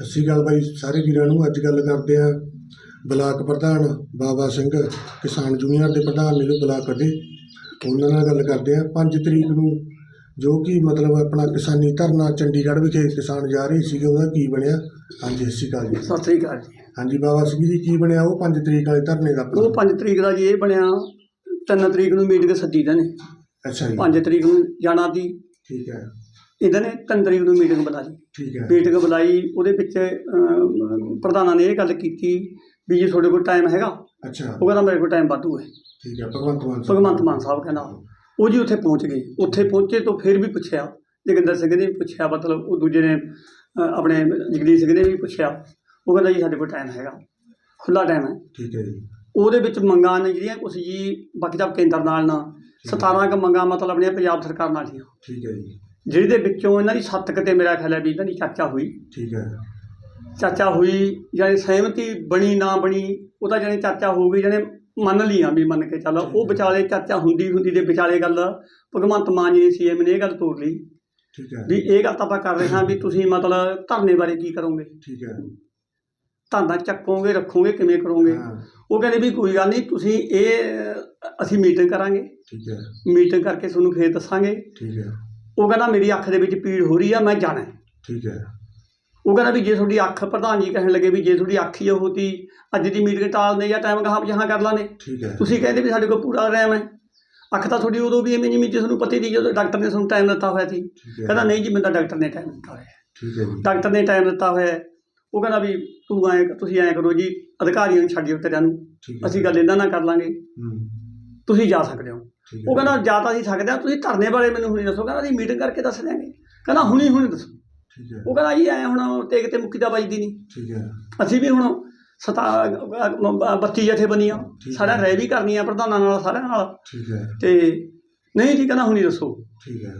ਸਤਿ ਸ਼੍ਰੀ ਅਕਾਲ ਬਾਈ ਸਾਰੇ ਵੀਰਾਂ ਨੂੰ ਅੱਜ ਗੱਲ ਕਰਦੇ ਆ ਬਲਾਕ ਪ੍ਰਧਾਨ ਬਾਬਾ ਸਿੰਘ ਕਿਸਾਨ ਯੂਨੀਅਨ ਦੇ ਪ੍ਰਧਾਨ ਨੇ ਜੋ ਬਲਾਕ ਦੇ ਉਹਨਾਂ ਨਾਲ ਗੱਲ ਕਰਦੇ ਆ 5 ਤਰੀਕ ਨੂੰ ਜੋ ਕਿ ਮਤਲਬ ਆਪਣਾ ਕਿਸਾਨੀ ਧਰਨਾ ਚੰਡੀਗੜ੍ਹ ਵਿਖੇ ਕਿਸਾਨ ਜਾ ਰਹੇ ਸੀਗੇ ਉਹਦਾ ਕੀ ਬਣਿਆ? ਹਾਂਜੀ ਸਤਿ ਸ਼੍ਰੀ ਅਕਾਲ ਜੀ। ਸਤਿ ਸ੍ਰੀ ਅਕਾਲ ਜੀ। ਹਾਂਜੀ ਬਾਬਾ ਸਿੰਘ ਜੀ ਕੀ ਬਣਿਆ ਉਹ 5 ਤਰੀਕ ਵਾਲੇ ਧਰਨੇ ਦਾ ਉਹ 5 ਤਰੀਕ ਦਾ ਜੀ ਇਹ ਬਣਿਆ 3 ਤਰੀਕ ਨੂੰ ਮੀਟਿੰਗ ਸੱਦੀ ਦਾ ਨੇ। ਅੱਛਾ ਜੀ। 5 ਤਰੀਕ ਨੂੰ ਜਾਣਾ ਦੀ ਠੀਕ ਹੈ। ਇਹਨਾਂ ਨੇ 3 ਤਰੀਕ ਨੂੰ ਮੀਟਿੰਗ ਬੁਲਾਈ। ਠੀਕ ਹੈ। ਮੀਟਿੰਗ ਬੁਲਾਈ ਉਹਦੇ ਵਿੱਚ ਅਮ, ਪ੍ਰਧਾਨਾਂ ਨੇ ਇਹ ਗੱਲ ਕੀਤੀ ਵੀ ਜੇ ਤੁਹਾਡੇ ਕੋਲ ਟਾਈਮ ਹੈਗਾ। ਅੱਛਾ। ਉਹ ਕਹਿੰਦਾ ਮੇਰੇ ਕੋਲ ਟਾਈਮ ਵਾਧੂ ਹੈ। ਠੀਕ ਹੈ ਭਗਵੰਤ ਮਾਨ ਸਾਹਿਬ। ਭਗਵੰਤ ਮਾਨ ਸਾਹਿਬ ਕਹਿੰਦਾ। ਉਹ ਜੀ ਉੱਥੇ ਪਹੁੰਚ ਗਏ। ਉੱਥੇ ਪਹੁੰਚੇ ਤੋਂ ਫਿਰ ਵੀ ਪੁੱਛਿਆ। ਜੋਗਿੰਦਰ ਸਿੰਘ ਨੇ ਵੀ ਪੁੱਛਿਆ ਮਤਲਬ ਉਹ ਦੂਜੇ ਨੇ ਅ, ਆਪਣੇ ਜਗਦੀਸ਼ ਸਿੰਘ ਨੇ ਵੀ ਪੁੱਛਿਆ। ਉਹ ਕਹਿੰਦਾ ਜੀ ਸਾਡੇ ਕੋਲ ਟਾਈਮ ਹੈਗਾ। ਖੁੱਲਾ ਟਾਈਮ ਹੈ। ਠੀਕ ਹੈ ਜੀ। ਉਹਦੇ ਵਿੱਚ ਮੰਗਾਂ ਨੇ ਜਿਹੜੀਆਂ ਕੁਛ ਜੀ ਬਾਕੀ ਤਾਂ ਕੇਂਦਰ ਨਾਲ ਨਾ 17 ਕ ਮੰਗਾਂ ਮਤਲਬ ਆਪਣੀਆਂ ਪੰਜਾਬ ਸਰਕਾਰ ਨਾਲ ਦੀਆਂ ਠੀਕ ਹੈ ਜੀ। ਜਿਹਦੇ ਵਿੱਚੋਂ ਇਹਨਾਂ ਦੀ ਸੱਤ ਕਿਤੇ ਮੇਰਾ ਖਿਆਲ ਹੈ ਵੀ ਇਹਨਾਂ ਦੀ ਚਰਚਾ ਹੋਈ। ਠੀਕ ਹੈ। ਚਰਚਾ ਹੋਈ ਜਾਨੀ ਸਹਿਮਤੀ ਬਣੀ ਨਾ ਬਣੀ ਉਹਦਾ ਜਾਨੀ ਚਰਚਾ ਹੋ ਗਈ ਜਾਨੀ ਮੰਨ ਲਈਆਂ ਵੀ ਮੰਨ ਕੇ ਚੱਲ ਉਹ ਵਿਚਾਲੇ ਚਰਚਾ ਹੁੰਦੀ ਹੁੰਦੀ ਦੇ ਵਿਚਾਲੇ ਗੱਲ ਭਗਵੰਤ ਮਾਨ ਜੀ ਸੀਐਮ ਨੇ ਇਹ ਗੱਲ ਤੋੜ ਲਈ। ਠੀਕ ਹੈ। ਵੀ ਇਹ ਗੱਲ ਤਾਂ ਆਪਾਂ ਕਰ ਰਹੇ ਹਾਂ ਵੀ ਤੁਸੀਂ ਮਤਲਬ ਧਰਨੇ ਬਾਰੇ ਕੀ ਕਰੋਗੇ? ਠੀਕ ਹੈ। ਧਰਨਾ ਚੱਕੋਗੇ ਰੱਖੋਗੇ ਕਿਵੇਂ ਕਰੋਗੇ? ਉਹ ਕਹਿੰਦੇ ਵੀ ਕੋਈ ਗੱਲ ਨਹੀਂ ਤੁਸੀਂ ਇਹ ਅਸੀਂ ਮੀਟਿੰਗ ਕਰਾਂਗੇ। ਠੀਕ ਹੈ। ਮੀਟਿੰਗ ਕਰਕੇ ਤੁਹਾਨੂੰ ਫੇਰ ਦੱਸਾਂਗੇ। ਠੀਕ ਹੈ। ਉਹ ਕਹਿੰਦਾ ਮੇਰੀ ਅੱਖ ਦੇ ਵਿੱਚ ਪੀੜ ਹੋ ਰਹੀ ਆ ਮੈਂ ਜਾਣਾ। ਹੈ। ਠੀਕ ਹੈ। ਉਹ ਕਹਿੰਦਾ ਵੀ ਜੇ ਤੁਹਾਡੀ ਅੱਖ ਪ੍ਰਧਾਨ ਜੀ ਕਹਿਣ ਲੱਗੇ ਵੀ ਜੇ ਤੁਹਾਡੀ ਅੱਖ ਹੀ ਉਹ ਤੀ ਅੱਜ ਦੀ ਮੀਟਿੰਗ ਟਾਲਦੇ ਜਾਂ ਟਾਈਮ ਕਹਾਂ ਜਹਾਂ ਕਰ ਲਾਂਗੇ। ਠੀਕ ਹੈ। ਤੁਸੀਂ ਕਹਿੰਦੇ ਵੀ ਸਾਡੇ ਕੋਲ ਪੂਰਾ ਟਾਈਮ ਹੈ। ਅੱਖ ਤਾਂ ਤੁਹਾਡੀ ਉਦੋਂ ਵੀ ਐਵੇਂ ਜਿਵੇਂ ਜੇ ਤੁਹਾਨੂੰ ਪਤਾ ਹੀ ਨਹੀਂ ਜਦੋਂ ਡਾਕਟਰ ਨੇ ਤੁਹਾਨੂੰ ਟਾਈਮ ਦਿੱਤਾ ਹੋਇਆ ਸੀ। ਠੀਕ ਹੈ। ਕਹਿੰਦਾ ਨਹੀਂ ਜੀ ਮੈਨੂੰ ਤਾਂ ਡਾਕਟਰ ਨੇ ਟਾਈਮ ਦਿੱਤਾ ਹੋਇਆ ਹੈ। ਠੀਕ ਹੈ ਜੀ। ਡਾਕਟਰ ਨੇ ਟਾਈਮ ਦਿੱਤਾ ਹੋਇਆ ਹੈ। ਉਹ ਕਹਿੰਦਾ ਵੀ ਤੂੰ ਐਂ ਤੁਸੀਂ ਐਂ ਕਰੋ ਜੀ ਅਧਿਕਾਰੀਆਂ ਨੂੰ ਛੱਡਿਓ ਤੇਰਿਆਂ ਨੂੰ। ਠੀਕ ਹੈ। ਅਸੀਂ ਗੱਲ ਇਹਨਾਂ ਨਾਲ ਕਰ ਲਾਂਗੇ। ਹੂੰ। ਤੁਸੀਂ ਜਾ ਸਕਦੇ ਹੋ। ਉਹ ਕਹਿੰਦਾ ਜਾਂ ਤਾਂ ਅਸੀਂ ਸਕਦੇ ਹਾਂ ਤੁਸੀਂ ਧਰਨੇ ਬਾਰੇ ਮੈਨੂੰ ਹੁਣੀ ਦੱਸੋ। ਕਹਿੰਦਾ ਅਸੀਂ ਮੀਟਿੰਗ ਕਰਕੇ ਦੱਸ ਦਿਆਂਗੇ। ਕਹਿੰਦਾ ਹੁਣੀ ਹੁਣੀ ਦੱਸੋ। ਠੀਕ ਹੈ। ਉਹ ਕਹਿੰਦਾ ਜੀ ਐ ਹੁਣ ਟੇਕ ਤੇ ਮੁੱਕੀ ਦਾ ਵੱਜਦੀ ਨਹੀਂ। ਠੀਕ ਹੈ। ਅਸੀਂ ਵੀ ਹੁਣ ਸਤਾ ਅ, ਬੱਤੀ ਜਥੇ ਬਣੀਆਂ। ਸਾਡਾ ਰਹਿ ਵੀ ਕਰਨੀਆਂ ਪ੍ਰਧਾਨਾਂ ਨਾਲ ਸਾਰਿਆਂ ਨਾਲ। ਠੀਕ ਹੈ। ਤੇ ਨਹੀਂ ਜੀ ਕਹਿੰਦਾ ਹੁਣੀ ਦੱਸੋ। ਠੀਕ ਹੈ।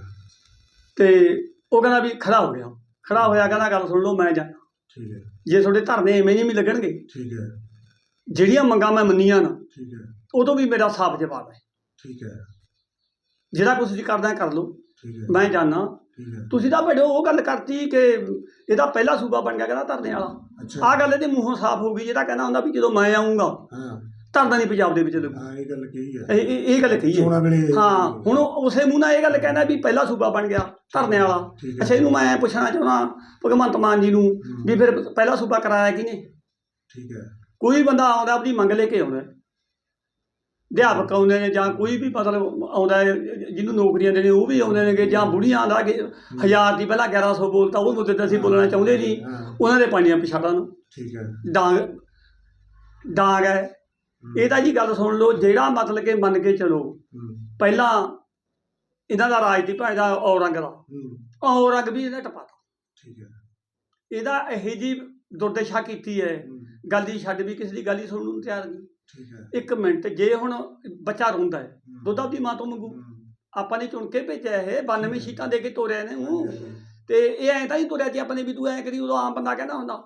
ਤੇ ਉਹ ਕਹਿੰਦਾ ਵੀ ਖੜਾ ਹੋ ਗਿਆ। ਖੜਾ ਹੋਇਆ ਕਹਿੰਦਾ ਗੱਲ ਸੁਣ ਲਓ ਮੈਂ ਜਾਣਾ। ਠੀਕ ਹੈ। ਜੇ ਤੁਹਾਡੇ ਧਰਨੇ ਐਵੇਂ ਜਿਵੇਂ ਲੱਗਣਗੇ ਠੀਕ ਹੈ। ਜਿਹੜੀਆਂ ਮੰਗਾਂ ਮੈਂ ਮੰਨੀਆਂ ਨਾ ਠੀਕ ਹੈ। ਉਦੋਂ ਵੀ ਮੇਰਾ ਸਾਫ਼ ਜਵਾਬ ਹੈ। ਠੀਕ ਹੈ। ਜਿਹੜਾ ਕੁਛ ਤੁਸੀਂ ਕਰਦਾ ਕਰ ਲਓ। ਠੀਕ ਹੈ। ਮੈਂ ਜਾਣਾ ਠੀਕ ਹੈ। ਤੁਸੀਂ ਤਾਂ ਬੜੋ ਉਹ ਗੱਲ ਕਰਤੀ ਕਿ ਇਹਦਾ ਪਹਿਲਾ ਸੂਬਾ ਬਣ ਗਿਆ ਕਹਿੰਦਾ ਧਰਨੇ ਵਾਲਾ। ਆਹ ਗੱਲ ਇਹਦੇ ਮੂੰਹੋਂ ਸਾਫ਼ ਹੋ ਗਈ ਜਿਹੜਾ ਕਹਿੰਦਾ ਹੁੰਦਾ ਵੀ ਜਦੋਂ ਮੈਂ ਆਉਂਗਾ ਹਾਂ। ਧਰਨਾ ਨਹੀਂ ਪੰਜਾਬ ਦੇ ਵਿੱਚ ਲੱਗੂ। ਹਾਂ ਇਹ ਗੱਲ ਕਹੀ ਹੈ। ਇਹ ਇਹ ਗੱਲ ਕਹੀ ਹੈ। ਹਾਂ ਹੁਣ ਉਸੇ ਮੂੰਹ ਨਾਲ ਇਹ ਗੱਲ ਕਹਿੰਦਾ ਵੀ ਪਹਿਲਾ ਸੂਬਾ ਬਣ ਗਿਆ ਧਰਨੇ ਵਾਲਾ। ਅੱਛਾ ਇਹਨੂੰ ਮੈਂ ਪੁੱਛਣਾ ਚਾਹੁੰਦਾ ਭਗਵੰਤ ਮਾਨ ਜੀ ਨੂੰ ਵੀ ਫਿਰ ਪਹਿਲਾ ਸੂਬਾ ਕਰਾਇਆ ਕਿਹਨੇ? ਠੀਕ ਹੈ। ਕੋਈ ਬੰਦਾ ਆਉਂਦਾ ਆਪਣੀ ਮੰਗ ਲੈ ਕੇ ਆਉਂਦਾ। ਅਧਿਆਪਕ ਆਉਂਦੇ ਨੇ ਜਾਂ ਕੋਈ ਵੀ ਮਤਲਬ ਆਉਂਦਾ ਹੈ, ਜਿਹਨੂੰ ਨੌਕਰੀਆਂ ਦੇਣੇ ਉਹ ਵੀ ਆਉਂਦੇ ਨੇਗੇ ਜਾਂ ਬੁੜੀਆਂ ਦਾ ਕਿ ਹਜ਼ਾਰ ਦੀ ਪਹਿਲਾਂ 1100 ਬੋਲਤਾ ਉਹ ਮੁੱਦੇ ਤੇ ਅਸੀਂ ਬੋਲਣਾ ਚਾਹੁੰਦੇ ਨਹੀਂ। ਹਾਂ। ਉਹਨਾਂ ਦੇ ਪਾਣੀਆਂ ਪਿਛਾੜਾਂ ਨੂੰ। ਠੀਕ ਹੈ। ਡਾਂਗ ਡਾਂਗ ਹੈ। ਇਹ ਤਾਂ ਜੀ ਗੱਲ ਸੁਣ ਲਓ ਜਿਹੜਾ ਮਤਲਬ ਕਿ ਮੰਨ ਕੇ ਚਲੋ ਪਹਿਲਾਂ ਇਹਨਾਂ ਦਾ ਰਾਜ ਦੀ ਭਾਂ ਦਾ ਔਰੰਗ ਦਾ। ਔਰੰਗ ਵੀ ਇਹਨੇ ਟਪਾਤਾ ਠੀਕ ਹੈ। ਇਹਦਾ ਇਹੋ ਜੀ ਦੁਰਦਸ਼ਾ ਕੀਤੀ ਹੈ। ਹੂੰ, ਗੱਲ ਹੀ ਛੱਡ ਵੀ ਕਿਸੇ ਦੀ ਗੱਲ ਹੀ ਸੁਣਨ ਨੂੰ ਤਿਆਰ ਨਹੀਂ। ਠੀਕ ਹੈ। ਇੱਕ ਮਿੰਟ ਜੇ ਹੁਣ ਬੱਚਾ ਰੋਂਦਾ ਹੈ ਦੁੱਧ ਆਪਦੀ ਮਾਂ ਤੋਂ ਮੰਗੂ। ਆਪਾਂ ਨੇ ਚੁਣ ਕੇ ਭੇਜਿਆ ਇਹ 92 ਸ਼ੀਟਾਂ ਦੇ ਕੇ ਤੋਰਿਆ ਨੇ ਉਹ। ਤੇ ਇਹ ਐਂ ਤਾਂ ਹੀ ਤੋਰਿਆ ਜੀ ਆਪਾਂ ਨੇ ਵੀ ਤੂੰ ਐਂ ਕਰੀ ਉਦੋਂ ਆਮ ਬੰਦਾ ਕਹਿੰਦਾ ਹੁੰਦਾ।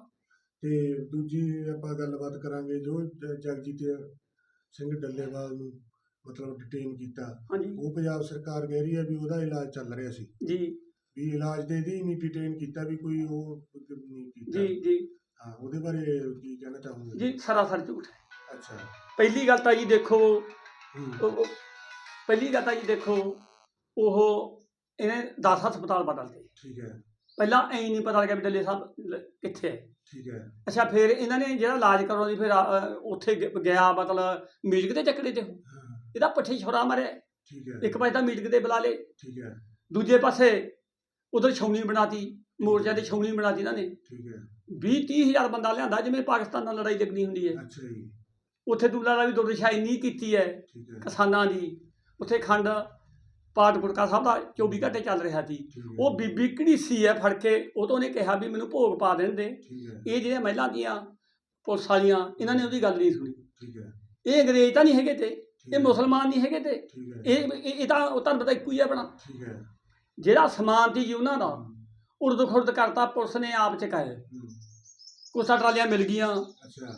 ਤੇ ਦੂਜੀ ਆਪਾਂ ਗੱਲਬਾਤ ਕਰਾਂਗੇ ਜੋ ਜਗਜੀਤ ਸਿੰਘ ਡੱਲੇਵਾਲ ਨੂੰ ਮਤਲਬ ਡਿਟੇਨ ਕੀਤਾ ਉਹ ਪੰਜਾਬ ਸਰਕਾਰ ਕਹਿ ਰਹੀ ਹੈ ਵੀ ਉਹਦਾ ਇਲਾਜ ਚੱਲ ਰਿਹਾ ਸੀ। ਜੀ। ਵੀ ਇਲਾਜ ਦੇ ਦੀ ਨਹੀਂ ਡਿਟੇਨ ਕੀਤਾ ਵੀ ਕੋਈ ਉਹ ਨਹੀਂ ਕੀਤਾ। ਜੀ ਜੀ। ਹਾਂ ਉਹਦੇ ਬਾਰੇ ਕੀ ਕਹਿਣਾ ਚਾਹੋਗੇ? ਜੀ ਸਰਾਸਰ ਝੂਠ ਹੈ। ਅੱਛਾ। ਪਹਿਲੀ ਗੱਲ ਤਾਂ ਜੀ ਦੇਖੋ ਉਹ- ਪਹਿਲੀ ਗੱਲ ਤਾਂ ਜੀ ਦੇਖੋ ਉਹ ਇਹਨੇ 10 ਹਸਪਤਾਲ ਬਦਲਦੇ ਠੀਕ ਹੈ। ਪਹਿਲਾਂ ਐਂ ਨਹੀਂ ਪਤਾ ਲੱਗਿਆ ਵੀ ਡੱਲੇ ਸਾਹਿਬ ਲ- ਕਿੱਥੇ ਹੈ। ਠੀਕ ਹੈ। ਅੱਛਾ ਫਿਰ ਇਹਨਾਂ ਨੇ ਜਿਹੜਾ ਇਲਾਜ ਕਰਾਉਣ ਦੀ ਫਿਰ ਆ, ਅ, ਉੱਥੇ ਗ- ਗਿਆ ਮਤਲਬ ਮਿਊਜ਼ਿਕ ਦੇ ਚੱਕਰੇ ਤੇ ਹਾਂ। ਇਹਦਾ ਪੱਠੇ ਛੋਰਾ ਮਾਰਿਆ। ਠੀਕ ਹੈ। ਇੱਕ ਪਾਸੇ ਤਾਂ ਮਿਊਜ਼ਿਕ ਦੇ ਬੁਲਾ ਲੇ ਠੀਕ ਹੈ। ਦੂਜੇ ਪਾਸੇ ਉਧਰ ਛਾਉਣੀ ਬਣਾਤੀ ਮੋਰਚਿਆਂ ਤੇ ਛਾਉਣੀ ਬਣਾਤੀ ਇਹਨਾਂ ਨੇ। ਠੀਕ ਹੈ। 20 30 ਹਜ਼ਾਰ ਬੰਦਾ ਲਿਆਂਦਾ ਜਿਵੇਂ ਪਾਕਿਸਤਾਨ ਨਾਲ ਲੜਾਈ ਲੱਗਣੀ ਹੁੰਦੀ ਹੈ। ਅੱਛਾ ਜੀ। ਉੱਥੇ ਦੂਲਾ ਦਾ ਵੀ ਦੁਰਦਸ਼ਾ ਇੰਨੀ ਕੀਤੀ ਹੈ ਕਿਸਾਨਾਂ ਦੀ। ਉੱਥੇ ਖੰਡ ਪਾਠ ਗੁਟਕਾ ਸਾਹਿਬ ਦਾ 24 ਘੰਟੇ ਚੱਲ ਰਿਹਾ ਸੀ। ਉਹ ਬੀਬੀ ਘੜੀਸੀ ਹੈ ਫੜ ਕੇ ਉਹ ਤੋਂ ਉਹਨੇ ਕਿਹਾ ਵੀ ਮੈਨੂੰ ਭੋਗ ਪਾ ਦੇਣ ਦੇ ਇਹ ਜਿਹੜੀਆਂ ਮਹਿਲਾਂ ਦੀਆਂ ਪੁਲਿਸ ਵਾਲੀਆਂ ਇਹਨਾਂ ਨੇ ਉਹਦੀ ਗੱਲ ਨਹੀਂ ਸੁਣੀ। ਇਹ ਅੰਗਰੇਜ਼ ਤਾਂ ਨਹੀਂ ਹੈਗੇ ਤੇ ਇਹ ਮੁਸਲਮਾਨ ਨਹੀਂ ਹੈਗੇ ਤੇ। ਇਹ ਇਹ ਤਾਂ ਉਹ ਤਾਂ ਪਤਾ ਇੱਕੋ ਹੀ ਹੈ ਹੈ। ਜਿਹੜਾ ਸਮਾਨ ਸੀ ਜੀ ਉਹਨਾਂ ਦਾ ਉਰਦ ਖੁਰਦ ਕਰਤਾ ਪੁਲਿਸ ਨੇ ਆਪ ਚਕਾਏ ਹੂੰ, ਕੁਛ ਟਰਾਲੀਆਂ ਮਿਲ ਗਈਆਂ। ਅੱਛਾ।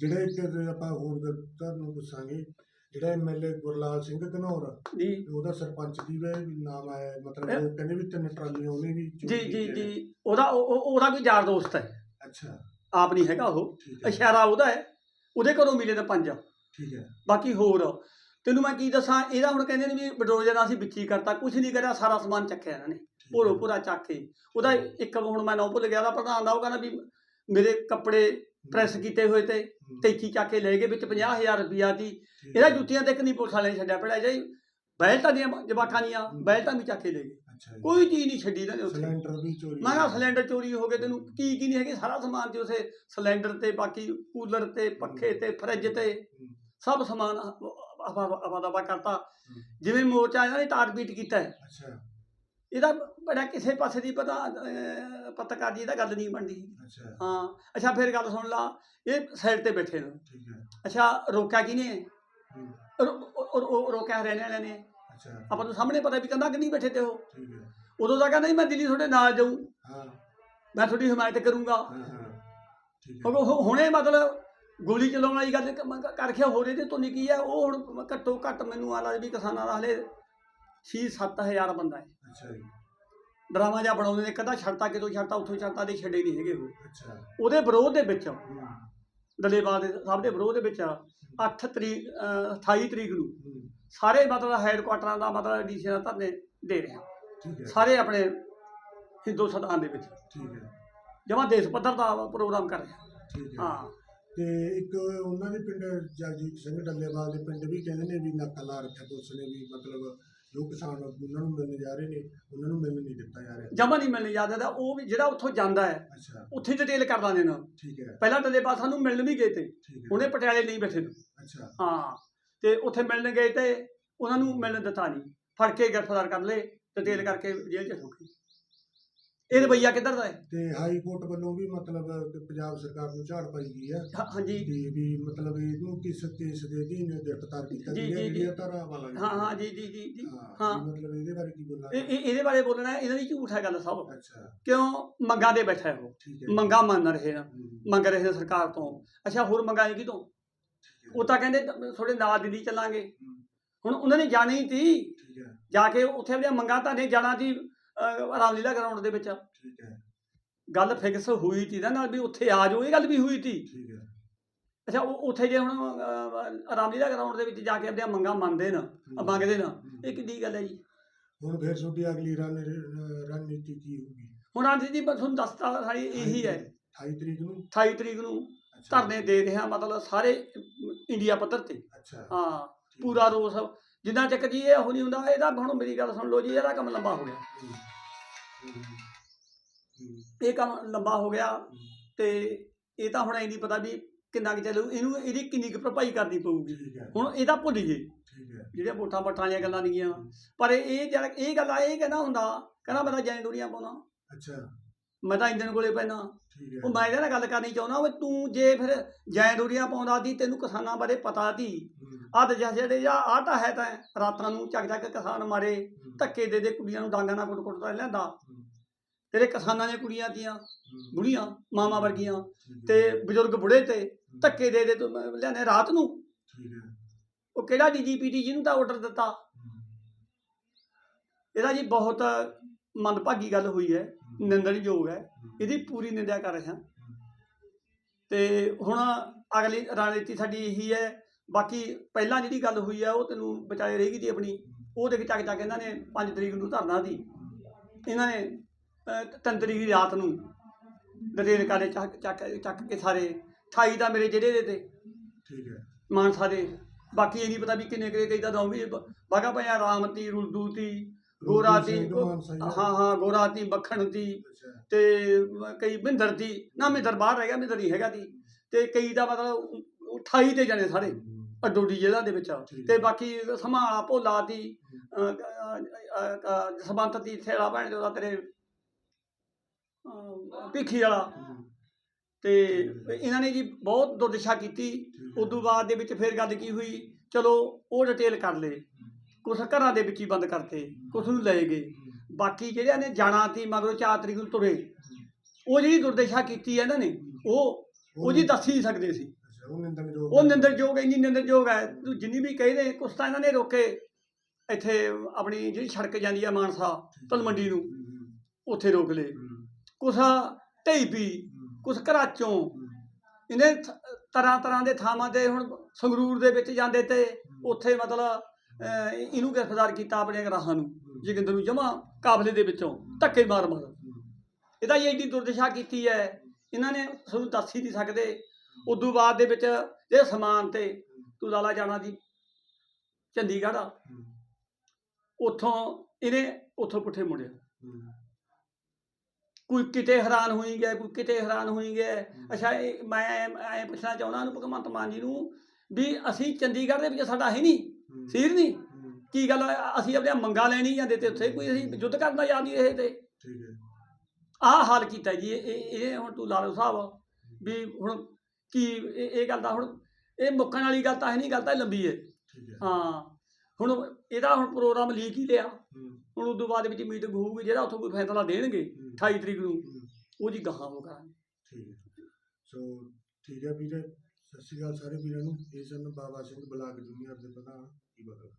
ਜਿਹੜਾ ਇੱਕ ਆਪਾਂ ਹੋਰ ਗੱਲ ਤੁਹਾਨੂੰ ਪੁੱਛਾਂਗੇ ਜਿਹੜਾ ਐਮਐਲਏ ਗੁਰਲਾਲ ਸਿੰਘ ਘਨੌਰ ਜੀ। ਉਹਦਾ ਸਰਪੰਚ ਦੀ ਵੀ ਨਾਮ ਆਇਆ ਮਤਲਬ ਉਹ ਕਹਿੰਦੇ ਵੀ ਤਿੰਨ ਟਰਾਲੀਆਂ ਉਹਨੇ ਵੀ ਜੀ ਜੀ। ਜੀ। ਉਹਦਾ ਉਹ- ਉਹ- ਉਹਦਾ ਕੋਈ ਯਾਰ ਦੋਸਤ ਹੈ। ਅੱਛਾ। ਆਪ ਨਹੀਂ ਹੈਗਾ ਉਹ। ਇਸ਼ਾਰਾ ਉਹਦਾ ਹੈ। ਉਹਦੇ ਘਰੋਂ ਮਿਲੇ ਤਾਂ ਪੰਜ। ਠੀਕ ਹੈ। ਬਾਕੀ ਹੋਰ ਤੈਨੂੰ ਮੈਂ ਕੀ ਦੱਸਾਂ ਇਹਦਾ ਹੁਣ ਕਹਿੰਦੇ ਨੇ ਵੀ ਬਡੋਜ਼ਰ ਨਾਲ ਅਸੀਂ ਵਿੱਚੀ ਕਰਤਾ ਕੁਝ ਨਹੀਂ ਕਰਿਆ ਸਾਰਾ ਸਮਾਨ ਚੱਕਿਆ ਇਹਨਾਂ ਨੇ। ਭੋਰੋ। ਭੋਰਾ ਚੱਕ ਕੇ। ਉਹਦਾ ਇੱਕ ਹੁਣ ਮੈਂ ਨਾ ਭੁੱਲ ਗਿਆ ਦਾ ਪ੍ਰਧਾਨ ਦਾ ਉਹ ਕਹਿੰਦਾ ਵੀ ਮੇਰੇ ਕੱਪੜੇ ਪ੍ਰੈਸ ਕੀਤੇ ਹੋਏ ਤੇ ਤੇਚੀ ਚੱਕ ਕੇ ਲੈ ਗਏ ਵਿੱਚ 50000 ਰੁਪਿਆ ਦੀ। ਇਹਦਾ। ਜੁੱਤੀਆਂ ਤੇ ਇੱਕ ਨਹੀਂ ਪੁਲਿਸ ਵਾਲੇ ਨੇ ਛੱਡਿਆ। ਪੜਿਆ ਜਾਈ ਬੈਲਟਾਂ ਦੀਆਂ ਜਵਾਕਾਂ ਦੀਆਂ। ਬੈਲਟਾਂ ਵੀ ਚੱਕ ਕੇ ਲੈ ਗਏ। ਕੋਈ ਚੀਜ਼ ਨਹੀਂ ਛੱਡੀ ਨੇ ਉੱਥੇ। ਸਿਲੰਡਰ ਵੀ ਚੋਰੀ ਮੈਂ ਕਿਹਾ ਸਿਲੰਡਰ ਚੋਰੀ ਹੋ ਗਏ ਤੈਨੂੰ ਕੀ ਕੀ ਨਹੀਂ ਹੈਗੇ ਸਾਰਾ ਸਮਾਨ ਤੇ ਉਸੇ ਸਿਲੰਡਰ ਤੇ ਬਾਕੀ ਕੂਲਰ ਤੇ ਪੱਖੇ ਤੇ ਫਰਿੱਜ ਤੇ ਸਭ ਸਮਾਨ ਆਵਾ ਦਵਾ ਕਰਤਾ। ਜਿਵੇਂ ਮੋਰਚਾ ਇਹਨਾਂ ਨੇ ਟਾਰਗੇਟ ਕੀਤਾ ਅੱਛਾ। ਇਹਦਾ ਬੜਾ ਕਿਸੇ ਪਾਸੇ ਦੀ ਪਤਾ ਅਹ, ਪੱਤਰਕਾਰ ਜੀ ਦਾ ਗੱਲ ਨਹੀਂ ਬਣਦੀ। ਅੱਛਾ। ਹਾਂ ਅੱਛਾ ਫਿਰ ਗੱਲ ਸੁਣ ਲਾ ਇਹ ਸਾਈਡ ਤੇ ਬੈਠੇ ਨੇ। ਠੀਕ ਹੈ। ਅੱਛਾ ਰੋਕਿਆ ਕਿਨੇ ਹੂੰ, ਰੋਕਿਆ ਰਹਿਣੇ ਵਾਲਿਆਂ ਨੇ। ਅੱਛਾ। ਆਪਾਂ ਨੂੰ ਸਾਹਮਣੇ ਪਤਾ ਵੀ ਕਹਿੰਦਾ ਕਿ ਨਹੀਂ ਬੈਠੇ ਤੇ ਉਹ। ਠੀਕ ਹੈ। ਉਦੋਂ ਦਾ ਕਹਿੰਦਾ ਸੀ ਮੈਂ ਦਿੱਲੀ ਤੁਹਾਡੇ ਨਾਲ ਜਾਊਂ। ਹਾਂ। ਮੈਂ ਤੁਹਾਡੀ ਹਮਾਇਤ ਕਰੂੰਗਾ। ਹਾਂ ਹਾਂ। ਠੀਕ ਹੈ। ਹੁਣੇ ਮਤਲਬ ਗੋਲੀ ਚਲਾਉਣ ਵਾਲੀ ਗੱਲ ਕ- ਮ- ਕਰ ਖਿਆ ਹੋ ਰਹੀ ਤੇ ਤੋਂ ਕੀ ਹੈ। ਉਹ ਹੁਣ ਘੱਟੋ ਘੱਟ ਮੈਨੂੰ ਆ ਲੱਗਦਾ ਵੀ ਕਿਸਾਨਾਂ ਦਾ ਹਲੇ 6-7000 ਬੰਦਾ ਹੈ। ਅੱਛਾ ਜੀ। ਡਰਾਮਾ ਜਿਹਾ ਬਣਾਉਂਦੇ ਨੇ ਕਦਾ ਛੱਡਤਾ ਕਿਤੋਂ ਛੱਡਤਾ ਉੱਥੋਂ ਛੱਡਤਾ ਦੇ ਛੱਡੇ ਨਹੀਂ ਹੈਗੇ ਉਹ। ਅੱਛਾ। ਉਹਦੇ ਵਿਰੋਧ ਦੇ ਵਿੱਚ ਡੱਲੇਵਾਲ ਦੇ ਸਾਹਿਬ ਦੇ ਵਿਰੋਧ ਦੇ ਵਿੱਚ 8 ਤਰੀਕ ਅਹ 28 ਤਰੀਕ ਨੂੰ ਸਾਰੇ ਮਤਲਬ ਹੈੱਡਕੁਆਟਰਾਂ ਦਾ ਮਤਲਬ ਡੀਸੀ ਦਾ ਧਰਨੇ ਦੇ ਰਹੇ ਹਾਂ ਠੀਕ ਹੈ। ਸਾਰੇ ਆਪਣੇ ਹਿੰਦੁਸਤਾਨ ਦੇ ਵਿੱਚ। ਠੀਕ ਹੈ। ਜਮਾ ਦੇਸ਼ ਪੱਧਰ ਦਾ ਪ੍ਰੋਗਰਾਮ ਕਰ ਰਹੇ ਹਾਂ ਠੀਕ ਹੈ। ਹਾਂ। ਤੇ ਇੱਕ ਉਹਨਾਂ ਦੇ ਪਿੰਡ ਜਗਜੀਤ ਸਿੰਘ ਡੱਲੇਵਾਲ ਦੇ ਪਿੰਡ ਵੀ ਕਹਿੰਦੇ ਨੇ ਵੀ ਨਾਕਾ ਲਾ ਰੱਖਿਆ ਪੁਲਿਸ ਨੇ ਵੀ ਮਤਲਬ ਜੋ ਕਿਸਾਨ ਉਹਨਾਂ ਨੂੰ ਮਿਲਣ ਜਾ ਰਹੇ ਨੇ ਉਹਨਾਂ ਨੂੰ ਮਿਲਣ ਨਹੀਂ ਦਿੱਤਾ ਜਾ ਰਿਹਾ। ਜਮਾ ਨਹੀਂ ਮਿਲਣੀ ਯਾਦ ਹੈ ਉਹ ਵੀ ਜਿਹੜਾ ਉੱਥੋਂ ਜਾਂਦਾ ਹੈ ਅੱਛਾ। ਉੱਥੇ ਡਿਟੇਲ ਕਰ ਲਾਂਦੇ ਨਾ ਠੀਕ ਹੈ। ਪਹਿਲਾਂ ਡੱਲੇਵਾਲ ਸਾਨੂੰ ਮਿਲਣ ਵੀ ਗਏ ਤੇ ਉਹਨੇ ਪਟਿਆਲੇ ਨਹੀਂ ਬੈਠੇ ਨੂੰ। ਅੱਛਾ। ਹਾਂ ਤੇ ਉੱਥੇ ਮਿਲਣ ਗਏ ਤੇ ਉਹਨਾਂ ਨੂੰ ਮਿਲਣ ਦਿੱਤਾ ਨਹੀਂ। ਫੜ ਕੇ ਗ੍ਰਿਫਤਾਰ ਕਰ ਲਏ ਡਿਟੇਲ ਕਰਕੇ ਜੇਲ੍ਹ ਚ ਠੋਕੀ ਇਹ ਰਵਈਆ ਕਿੱਧਰ ਦਾ ਹੈ? ਤੇ ਹਾਈ ਕੋਰਟ ਵੱਲੋਂ ਵੀ ਮਤਲਬ ਕਿ ਪੰਜਾਬ ਸਰਕਾਰ ਨੂੰ ਝਾੜ ਪਾਈ ਗਈ ਹੈ। ਹਾਂ- ਹਾਂਜੀ। ਕਿ ਵੀ ਮਤਲਬ ਇਹਨੂੰ ਕਿਸ ਕੇਸ ਦੇ ਅਧੀਨ ਗ੍ਰਿਫਤਾਰ ਕੀਤਾ ਜੀ, ਗਿਆ ਜੀ, ਜੀ। ਜਿਹੜੀਆਂ ਧਾਰਾ ਵਾਲਾ ਹਾਂ ਹਾਂ ਜੀ ਜੀ ਜੀ ਜੀ। ਹਾਂ। ਵੀ ਮਤਲਬ ਇਹਦੇ ਬਾਰੇ ਕੀ ਬੋਲਣਾ? ਇਹ ਇਹ- ਇਹਦੇ ਬਾਰੇ ਬੋਲਣਾ ਹੈ, ਇਹਨਾਂ ਦੀ ਝੂਠ ਹੈ ਗੱਲ ਸਭ। ਅੱਛਾ। ਕਿਉਂ? ਮੰਗਾਂ ਦੇ ਬੈਠਾ ਹੈ ਉਹ। ਠੀਕ ਹੈ ਮੰਗਾਂ ਮੰਨ ਰਹੇ ਨੇ ਮੰਗ ਰਹੇ ਨੇ ਸਰਕਾਰ ਤੋਂ। ਅੱਛਾ ਹੋਰ ਮੰਗਾਂ ਕਿਤੋਂ? ਠੀਕ ਹੈ, ਉਹ ਤਾਂ ਕਹਿੰਦੇ ਤ- ਤੁਹਾਡੇ ਨਾਲ ਦਿੱਲੀ ਚੱਲਾਂਗੇ। ਹੁਣ ਉਹਨਾਂ ਨੇ ਜਾਣੀ ਹੀ ਤੀ। ਠੀਕ ਹੈ। ਜਾ ਕੇ ਉੱਥੇ ਆਪਣੀਆਂ ਮੰਗਾਂ ਤਾਂ ਨੇ ਜਾਣਾ ਸੀ। ਅਹ, ਰਾਮਲੀਲਾ ਗਰਾਊਂਡ ਦੇ ਵਿੱਚ। ਠੀਕ ਹੈ। ਗੱਲ ਫਿਕਸ ਹੋਈ ਤੀ ਨਾ ਨਾਲ ਵੀ ਉੱਥੇ ਆ ਜਾਓ ਇਹ ਗੱਲ ਵੀ ਹੋਈ ਤੀ। ਠੀਕ ਹੈ। ਅੱਛਾ ਉਹ ਉੱਥੇ ਜੇ ਹੁਣ ਅਹ, ਰਾਮਲੀਲਾ ਗਰਾਊਂਡ ਦੇ ਵਿੱਚ ਜਾ ਕੇ ਆਪਣੀਆਂ ਮੰਗਾਂ ਮੰਨਦੇ ਨਾ ਮੰਗਦੇ ਨਾ। ਇਹ ਕਿੱਡੀ ਗੱਲ ਹੈ ਜੀ। ਹੁਣ ਫਿਰ ਤੁਹਾਡੀ ਅਗਲੀ ਰਣ ਰਣਨੀਤੀ ਕੀ ਹੋਊਗੀ? ਹੁਣ ਆਂਟੀ ਜੀ ਮੈਂ ਤੁਹਾਨੂੰ ਦੱਸਤਾ ਸਾਡੀ ਇਹੀ ਹੈ। 28 ਤਰੀਕ ਨੂੰ? 28 ਤਰੀਕ ਨੂੰ ਅੱਛਾ। ਧਰਨੇ ਦੇ ਰਹੇ ਹਾਂ ਮਤਲਬ ਸਾਰੇ ਇੰਡੀਆ ਪੱਧਰ ਤੇ। ਅੱਛਾ। ਹਾਂ ਠੀਕ ਪੂਰਾ ਰੋਸ ਜਿੰਨਾ ਚੱਕ ਜੀ ਇਹ ਉਹ ਨਹੀਂ ਹੁੰਦਾ ਇਹਦਾ ਹੁਣ ਮੇਰੀ ਗੱਲ ਸੁਣ ਲਓ ਜੀ ਇਹਦਾ ਕੰਮ ਲੰਬਾ ਹੋ ਗਿਆ। ਇਹ ਕੰਮ ਲੰਬਾ ਹੋ ਗਿਆ ਤੇ ਇਹ ਤਾਂ ਹੁਣ ਇਹ ਨਹੀਂ ਪਤਾ ਵੀ ਕਿੰਨਾ ਕੁ ਚੱਲੂ ਇਹਨੂੰ ਇਹਦੀ ਕਿੰਨੀ ਕੁ ਭਰਪਾਈ ਕਰਨੀ ਪਊਗੀ। ਹੁਣ ਇਹਦਾ ਭੁੱਲ ਜੇ ਜਿਹੜੀਆਂ ਵੋਟਾਂ ਵਟਾਂ ਦੀਆਂ ਗੱਲਾਂ ਨਹੀਂਆਂ ਪਰ ਇਹ ਜਦ ਇਹ ਗੱਲ ਆ ਇਹ ਕਹਿੰਦਾ ਹੁੰਦਾ ਕਹਿੰਦਾ ਮੈਂ ਤਾਂ ਜੈਨ ਡੋਰੀਆਂ ਪਾਉਣਾ। ਅੱਛਾ। ਮੈਂ ਤਾਂ ਇੰਜਨ ਕੋਲੇ ਪੈਣਾ। ਉਹ ਮੈਂ ਇਹਦੇ ਨਾਲ ਗੱਲ ਕਰਨੀ ਚਾਹੁੰਦਾ ਵੀ ਤੂੰ ਜੇ ਫਿਰ ਜੈਨ ਡੋਰੀਆਂ ਪਾਉਂਦਾ ਦੀ ਤੈਨੂੰ ਕਿਸਾਨਾਂ ਬਾਰੇ ਪਤਾ ਦੀ ਆਹ ਜਿਹੜੇ ਜਾਂ ਆਹ ਤਾਂ ਹੈ ਤਾਂ ਰਾਤਾਂ ਨੂੰ ਚੱਕ ਚੱਕ ਕਿਸਾਨ ਮਾਰੇ ਧੱਕੇ ਦੇ ਦੇ ਕੁੜੀਆਂ ਨੂੰ ਡਾਂਗਾਂ ਨਾਲ ਕੁੱਟ ਕੁੱਟ ਤਾਂ ਲਿਆਂਦਾ ਹੂੰ, ਤੇਰੇ ਕਿਸਾਨਾਂ ਦੀਆਂ ਕੁੜੀਆਂ ਤੀਆਂ ਹੂੰ, ਬੁੜੀਆਂ ਮਾਮਾ ਵਰਗੀਆਂ ਤੇ ਬਜ਼ੁਰਗ ਬੁੜੇ ਤੇ ਧੱਕੇ ਦੇ ਦੇ ਤੂੰ ਲਿਆਨੇ ਰਾਤ ਨੂੰ। ਉਹ ਕਿਹੜਾ ਡੀਜੀਪੀਟੀ ਜਿਹਨੂੰ ਤਾਂ ਆਰਡਰ ਦਿੱਤਾ। ਇਹਦਾ ਜੀ ਬਹੁਤ ਮੰਦਭਾਗੀ ਗੱਲ ਹੋਈ ਹੂੰ, ਨਿੰਦਣਯੋਗ ਹੈ। ਹੂੰ, ਇਹਦੀ ਪੂਰੀ ਨਿੰਦਿਆ ਕਰ ਰਹੇ। ਹਾਂ ਤੇ ਹੁਣ ਅਗਲੀ ਰਣਨੀਤੀ ਸਾਡੀ ਇਹੀ ਹੈ। ਬਾਕੀ ਪਹਿਲਾਂ ਜਿਹੜੀ ਗੱਲ ਹੋਈ ਹੈ ਉਹ ਤੈਨੂੰ ਬਚਾਏ ਰਹੇਗੀ ਦੀ ਆਪਣੀ। ਉਹ ਦੇਖ ਚੱਕ ਚੱਕ ਇਹਨਾਂ ਨੇ 5 ਤਰੀਕ ਨੂੰ ਧਰਨਾ ਦੀ ਇਹਨਾਂ ਨੇ ਤਰੀਕ ਦੀ ਰਾਤ ਨੂੰ ਡਰੇਨ ਕਾਲੇ ਚੱਕ ਚੱਕ ਚੱਕ ਕੇ ਸਾਰੇ 28 ਦਾ ਮੇਰੇ ਜਿਹੜੇ ਦੇ ਤੇ। ਠੀਕ ਹੈ। ਮਾਨਸਾ ਦੇ। ਬਾਕੀ ਇਹ ਨਹੀਂ ਪਤਾ ਵੀ ਕਿੰਨੇ ਕਿੰਨੇ ਕਈ ਦਾ ਦਊਂਗੀ ਬਾਗਾ ਪਿਆ ਰਾਮਤੀ ਰੁਲਦੂਤੀ ਜੀ ਦਾ। ਹਾਂ ਹਾਂ ਗੋਰਾਤੀ ਮੱਖਣ ਦੀ ਤੇ ਕਈ ਮਹਿੰਦਰ ਦੀ। ਨਾ ਮਹਿੰਦਰ ਬਾਹਰ ਰਹਿ ਗਿਆ ਮਹਿੰਦਰ ਹੀ ਹੈਗਾ ਦੀ। ਤੇ ਕਈ ਦਾ ਮਤਲਬ 28 ਤੇ ਜਾਣੇ ਸਾਰੇ ਹੂੰ, ਅਡੋਡੀ ਜ਼ਿਲ੍ਹਾ ਦੇ ਵਿੱਚ। ਤੇ। ਬਾਕੀ ਸਮਾਲਾ ਭੋਲਾ ਦੀ ਸਬੰਤ ਦੀ ਥੇੜਾ ਭੈਣ ਦਾ ਤੇਰੇ ਭਿੱਖੀ ਵਾਲਾ। ਤੇ ਇਹਨਾਂ ਨੇ ਜੀ ਬਹੁਤ ਦੁਰਦਸ਼ਾ ਕੀਤੀ। ਹੈ, ਉਦੋਂ ਬਾਅਦ ਦੇ ਵਿੱਚ ਫਿਰ ਗੱਲ ਕੀ ਹੋਈ? ਚਲੋ ਉਹ ਡਿਟੇਲ ਕਰ ਲਏ। ਕੁਛ ਘਰਾਂ ਦੇ ਵਿੱਚ ਹੀ ਬੰਦ ਕਰਤੇ ਕੁਛ ਨੂੰ ਲੈ ਗਏ। ਬਾਕੀ ਜਿਹੜਿਆਂ ਨੇ ਜਾਣਾ ਸੀ ਮਗਰੋਂ 4 ਤਰੀਕ ਨੂੰ ਤੁਰੇ ਉਹ ਜਿਹੜੀ ਦੁਰਦਸ਼ਾ ਕੀਤੀ ਹੈ ਇਹਨਾਂ ਨੇ ਉਹ ਉਹ ਜੀ ਦੱਸ ਹੀ ਨਹੀਂ ਸਕਦੇ ਸੀ। ਉਹ ਨਿੰਦਰਯੋਗ ਇੰਨੀ ਨਿੰਦਰਯੋਗ ਹੈ। ਤੂੰ ਜਿੰਨੀ ਵੀ ਕਹਦੇ ਕੁਛ ਤਾਂ ਇਹਨਾਂ ਨੇ ਰੋਕੇ। ਇੱਥੇ ਆਪਣੀ ਜਿਹੜੀ ਸੜਕ ਜਾਂਦੀ ਹੈ ਮਾਨਸਾ ਤਲਮੰਡੀ ਨੂੰ ਉੱਥੇ ਰੋਕ ਲਏ। ਕੁਛ ਢਈ ਪੀ ਹੂੰ, ਕੁਝ ਘਰਾਂ ਚੋਂ। ਇਹਨੇ ਤਰ੍ਹਾਂ ਤਰ੍ਹਾਂ ਦੇ ਥਾਵਾਂ ਤੇ ਹੁਣ ਸੰਗਰੂਰ ਦੇ ਵਿੱਚ ਜਾਂਦੇ ਤੇ ਉੱਥੇ ਮਤਲਬ ਇਹਨੂੰ ਗ੍ਰਿਫਤਾਰ ਕੀਤਾ ਆਪਣੇ ਗਰਾਹਾਂ ਨੂੰ, ਜੋਗਿੰਦਰ ਨੂੰ ਜਮਾ ਕਾਫਲੇ ਦੇ ਵਿੱਚੋਂ, ਧੱਕੇ ਮਾਰ ਮਾਰ। ਇਹਦਾ ਹੀ ਐਡੀ ਦੁਰਦਸ਼ਾ ਕੀਤੀ ਹੈ, ਇਹਨਾਂ ਨੇ ਤੁਹਾਨੂੰ ਦੱਸ ਹੀ ਨਹੀਂ ਸਕਦੇ। ਉਦੋਂ ਬਾਅਦ ਦੇ ਵਿੱਚ ਇਹ ਸਮਾਨ ਤੇ ਤੂੰ ਲਾਲਾ ਜਾਣਾ ਦੀ ਚੰਡੀਗੜ੍ਹ ਆ। ਉੱਥੋਂ ਇਹਨੇ ਉੱਥੋਂ ਪੁੱਠੇ ਮੁੜਿਆ ਕੋਈ ਕਿਤੇ ਹੈਰਾਨ ਹੋਈ ਗਿਆ, ਕੋਈ ਕਿਤੇ ਹੈਰਾਨ ਹੋਈ ਗਿਆ। ਅੱਛਾ, ਇਹ ਮੈਂ ਐ ਪੁੱਛਣਾ ਚਾਹੁੰਦਾ ਨੂੰ ਭਗਵੰਤ ਮਾਨ ਜੀ ਨੂੰ ਵੀ ਅਸੀਂ ਚੰਡੀਗੜ੍ਹ ਦੇ ਵਿੱਚ ਸਾਡਾ ਹੈ ਨਹੀਂ। ਸੀਰ ਨਹੀਂ? ਕੀ ਗੱਲ ਹੈ? ਅਸੀਂ ਆਪਣੀਆਂ ਮੰਗਾਂ ਲੈਣੀ ਜਾਂਦੇ ਤੇ ਉੱਥੇ ਕੋਈ ਅਸੀਂ ਯੁੱਧ ਕਰਨਾ ਜਾਂਦੀ ਇਹ ਤੇ। ਠੀਕ ਹੈ। ਆਹ ਹਾਲ ਕੀਤਾ ਜੀ ਇਹ ਇਹ ਹੁਣ ਤੂੰ ਲਾਲੋ ਸਾਹਿਬ ਵੀ ਹੁਣ ਕੀ ਇਹ ਗੱਲ ਦਾ ਹੁਣ ਇਹ ਮੁੱਕਣ ਵਾਲੀ ਗੱਲ ਤਾਂ ਹੈ ਨਹੀਂ ਗੱਲ ਤਾਂ ਲੰਬੀ ਹੈ। ਹੈ। ਹਾਂ ਹੁਣ ਇਹਦਾ ਹੁਣ ਪ੍ਰੋਗਰਾਮ ਲੀਕ ਹੀ ਲਿਆ। ਹੂੰ, ਹੁਣ ਉਦੋਂ ਬਾਅਦ ਵਿੱਚ ਮੀਟਿੰਗ ਹੋਊਗੀ ਜਿਹੜਾ ਉੱਥੋਂ ਕੋਈ ਫੈਸਲਾ ਦੇਣਗੇ ਹੂੰ, 28 ਤਰੀਕ ਨੂੰ ਹੂੰ, ਉਹ ਜੀ ਗਾਹਾਂ ਉਹ ਕਰਾਂਗੇ। ਠੀਕ ਹੈ। ਸੋ ਠੀਕ ਹੈ ਵੀਰੇ ਸਤਿ ਸ਼੍ਰੀ ਅਕਾਲ ਸਾਰੇ ਵੀਰਾਂ ਨੂੰ। ਇਹ ਸਨ ਬਾਬਾ ਸਿੰਘ ਬਲਾਕ ਜੂਨੀਅਰ ਦੇ ਪ੍ਰਧਾਨ। ਕੀ ਬਦਲ